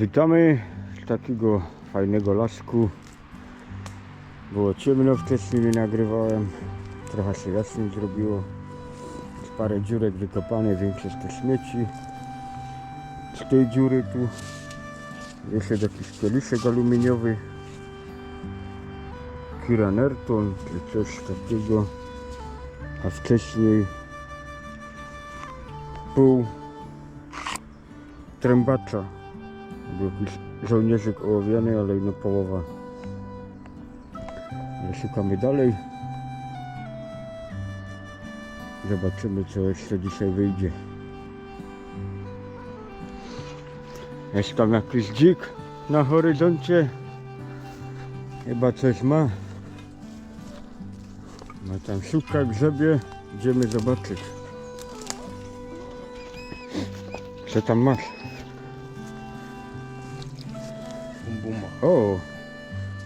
Witamy z takiego fajnego lasku. Było ciemno wcześniej, nie nagrywałem. Trochę się jaśniej zrobiło. Z parę dziurek wykopane, większość to śmieci. Z tej dziury tu jest jakiś kieliszek aluminiowy. Kiranerton czy coś takiego. A wcześniej pół trębacza. Był jakiś żołnierzyk ołowiany, ale no połowa. Ale szukamy dalej. Zobaczymy co jeszcze dzisiaj wyjdzie. Jest tam jakiś dzik na horyzoncie. Chyba coś ma. Ma tam szuka, grzebie. Idziemy zobaczyć. Co tam masz? Bum buma. O!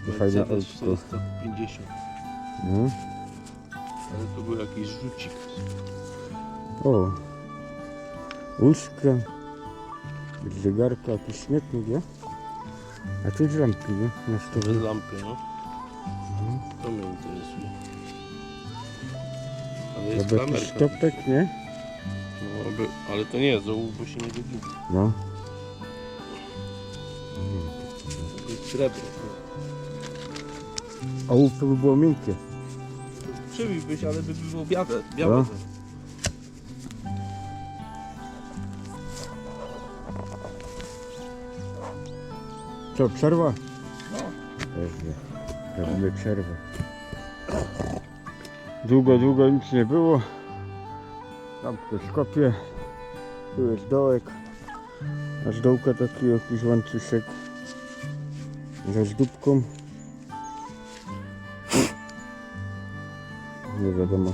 To fajne autko. 450. No. Ale to był jakiś rzucik. O! Łóżka. Zegarka, jakiś śmietnik, nie? A tu jest lampki, nie? Na Bez stole. lampy, no. To mnie interesuje. Ale jest Albo jakiś klamerka. stopek, nie? No, ale to nie jest bo się nie wygina. No. Srebro. Ołów to by było miękkie. Przybiłbyś, ale by było białe. białe No. to. Co, przerwa? No. Pewnie. Robimy przerwę. Długo, długo nic nie było. Tam ktoś kopie. Tu jest dołek. A z dołka taki jakiś łańcuszek ze zdóbką. Nie wiadomo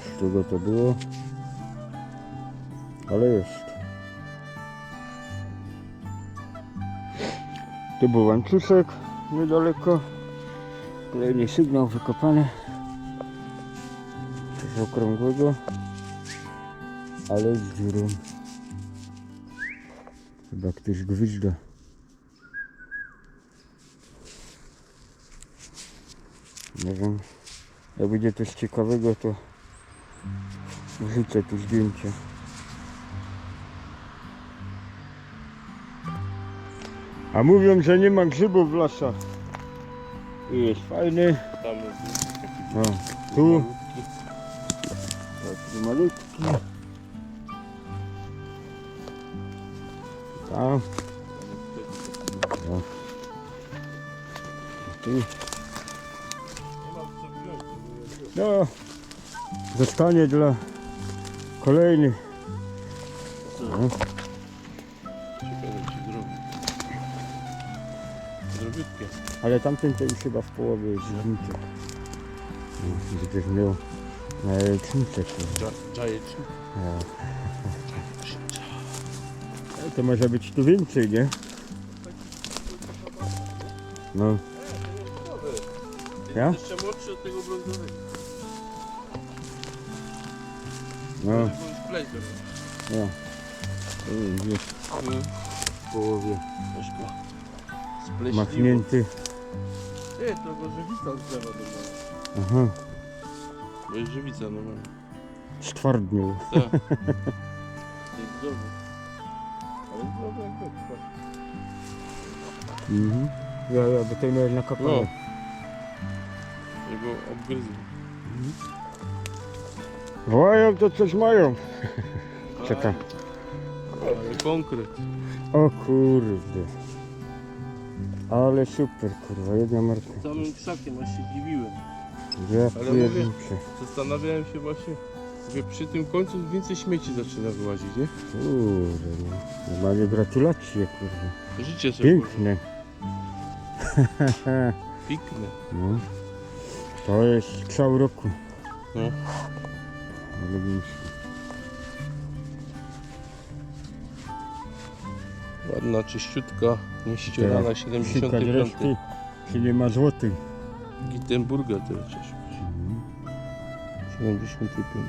z czego to było. Ale jest. Tu był łańcuszek niedaleko. Kolejny sygnał wykopany. Coś okrągłego. Ale z dziurą. Chyba ktoś gwizda. Nie wiem. Jak będzie coś ciekawego to wrzucę tu zdjęcie. A mówią, że nie ma grzybów w lasach. I jest fajny. Tam jest O, tu malutki. taki malutki. Tam. O. Tu. Zostanie dla kolejnych. No. Ale tamten to już chyba w połowie jest zdjęcie. No, Gdzieś miał na jajecznicę. kurwa. Dża- Dżajecznik. Ja. Ale To może być tu więcej, nie? No, Ja? Jest jeszcze młodszy od tego brązowego. No, go już pleć do no. W połowie Spleśniło. machnięty. Ty, to go żywica z drzewa normalnie. Aha, To jest żywica normalnie. stwardnił. Tak. Jest zdrowy. Ale zdrowy jak beczka. Mhm. Ja, ja, bo to miałem No. nakopane. Jego obgryzł. Wołają to coś mają. Czekam. Ale konkret. O kurde. Ale super, kurwa, jedna marka. Samym krzakiem aż się dziwiłem. Ja Ale mówię- pierniczę. Zastanawiałem się właśnie, mówię, przy tym końcu więcej śmieci zaczyna wyłazić, nie? Kurde, no. Normalnie gratulacje, kurwa. Życie sobie Piękne. Pikne. No. To jest strzał roku. No. Ale bym- Ładna, czyściutka, nieścierana, Szukać 75. reszty, czy nie ma złotych. Gittenburga teraz trzeba szukać. 75.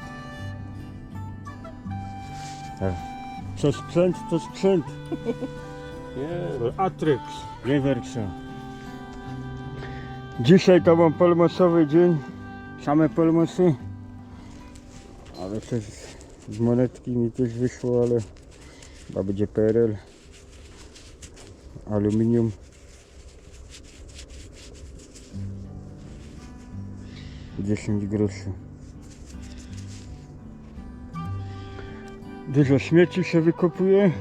Tak. Co sprzęt, to sprzęt. Nie. Atrix, nie Werksa. Dzisiaj to mam polmosowy dzień. Same polmosy. Ale też z monetki mi też wyszło, ale chyba będzie PRL. Aluminium. Dziesięć groszy. Dużo śmieci się wykopuje.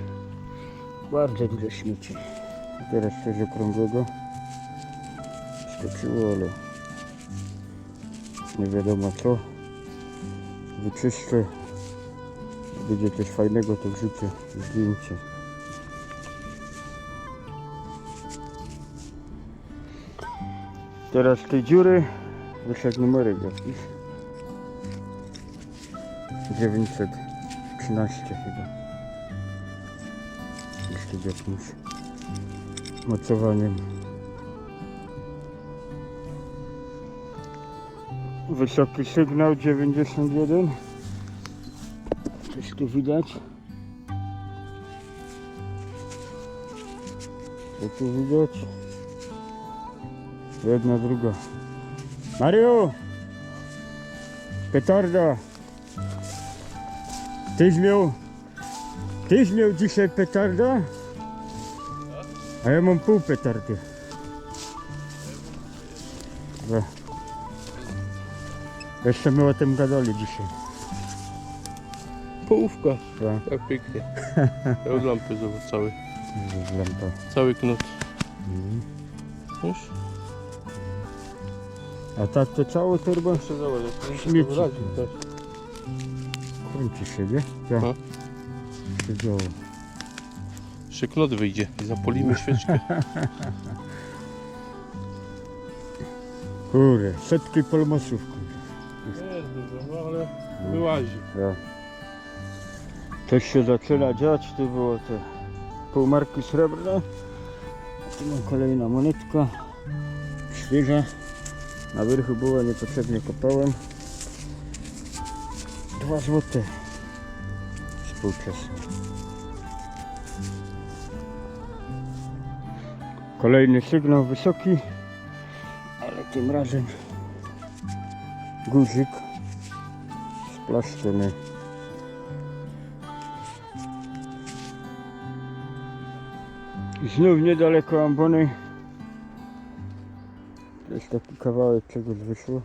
Bardzo dużo śmieci. Teraz coś okrągłego. Skoczyło, ale nie wiadomo co. Wyczyszczę. Będzie coś fajnego, to wrzucę zdjęcie. Teraz z tej dziury wyszedł numerek jakiś. 913 chyba. Jeszcze jakimś mocowaniem. Wysoki sygnał 91. Coś tu widać. Co tu widać? Jedna, druga. Mario! Petarda! Tyś miał... Tyś miał dzisiaj petarda? A ja mam pół petardy. Jeszcze my o tym gadali dzisiaj. Połówka. Tak, Tak pięknie. Ja od lampy zobacz cały. lampa. Cały knut. Mhm. Wiesz? A tak to całe torba Jeszcze zobacz, jak Śmieci. kręci się, nie? Tak. No. Się działo. Jeszcze knot wyjdzie i zapolimy świeczkę. Kurde, setki polmosów. kurde. No ale wyłazi. Ja. Coś się zaczyna dziać, tu było te półmarki srebrne. Tu mam kolejna monetka. Świeża. Na wierchu była, niepotrzebnie kopałem. Dwa złote. Współczesne. Kolejny sygnał wysoki, ale tym razem guzik splaszczony. Znów niedaleko ambony. To jest taki kawałek czegoś wyszło.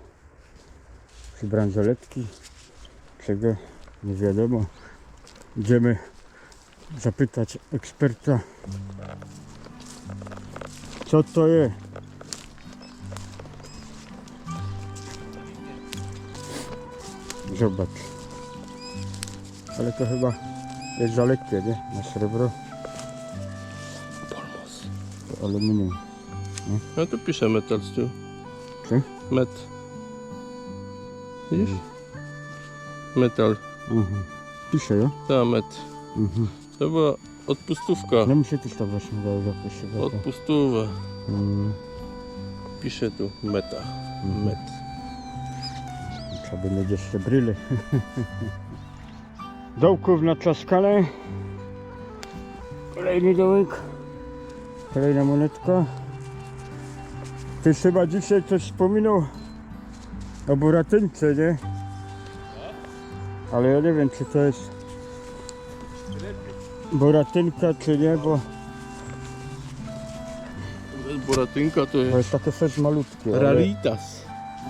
Czy bransoletki, czego nie wiadomo. Idziemy zapytać eksperta. Co to jest? Zobacz. Ale to chyba jest za lekkie, nie? Na srebro. Polmos. To aluminium. No tu pisze metal z tyłu. Czy? Met. Widzisz? Metal. Mhm. Pisze, jo? Ta met. Mhm. To była odpustówka. No mi się też to właśnie dało zapisywać. Odpustowa. Mm, Pisze tu meta. Mhm. Met. Trzeba by mieć jeszcze bryle. Dołków na czaskale. Kolejny dołek. Kolejna monetka. Ty chyba dzisiaj coś wspominał o buratynce, nie? Ale ja nie wiem, czy to jest buratynka, czy nie, bo to to jest jest takie coś malutkie. Raritas.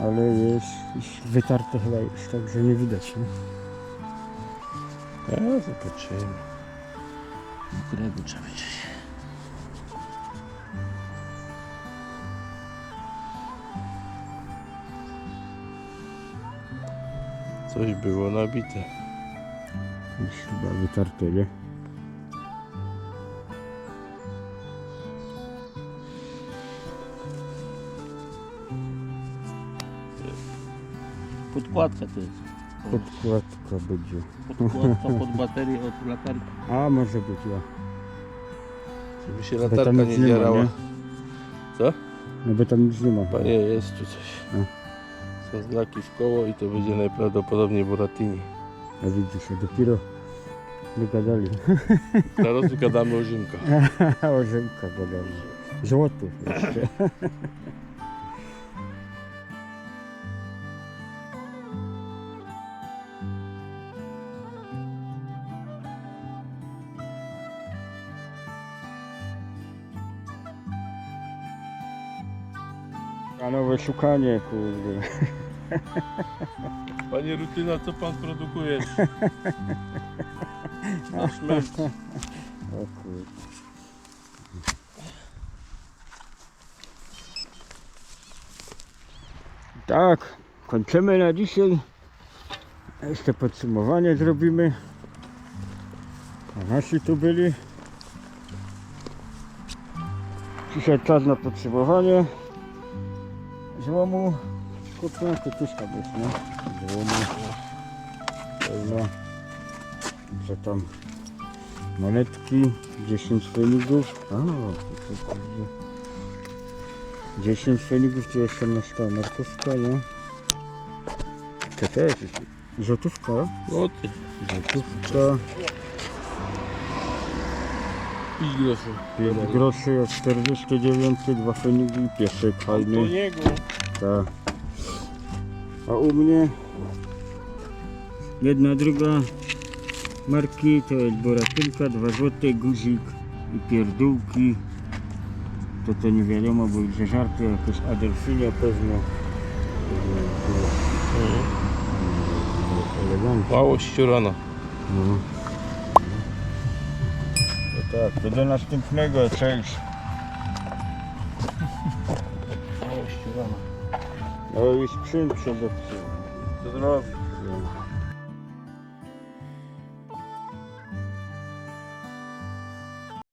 Ale jest wytarte chyba już, także nie widać. Nie? Ja zobaczymy. Którego trzeba wiedzieć? Coś było nabite. Już chyba wytarte, nie? Podkładka to jest. Podkładka będzie. Podkładka pod baterię od latarki. A może być, ja. Żeby się Bo latarka tam nie nic nie ma, zjarała. nie? Co? No bo tam nic nie ma. Panie, jest tu coś. No. Są znaki w koło i to będzie najprawdopodobniej Boratini. A widzisz, a dopiero Wygadali. Teraz gadamy o Rzymkach. o Rzymka gadali. Złotów jeszcze. A nowe szukanie, kurde. Panie Rutyna, co pan mężczyzn. O kurde. Tak, kończymy na dzisiaj. Jeszcze podsumowanie zrobimy. A nasi tu byli. Dzisiaj czas na podsumowanie. Złomu. Kurczę, kutuszka być, no. Złomu. Pełno. Co tam? Monetki, 10 fenigów. A, to kurde. 10 fenigów, tu jeszcze masz ta markówka, nie? To też jest złotówka, złotówka, 5 groszy. 5 groszy, od 49, dwa fenigi i piesek Do fajny. niego. Tak. A u mnie jedna druga marki to jest boratynka, 2 złote, guzik i pierdółki. To to nie wiadomo, bo już żarty jakieś Adelfinia pewno. Elegancko. Mało ściorana. No. Tak, to do następnego, cześć. No i sprzęt się zepsuł. No.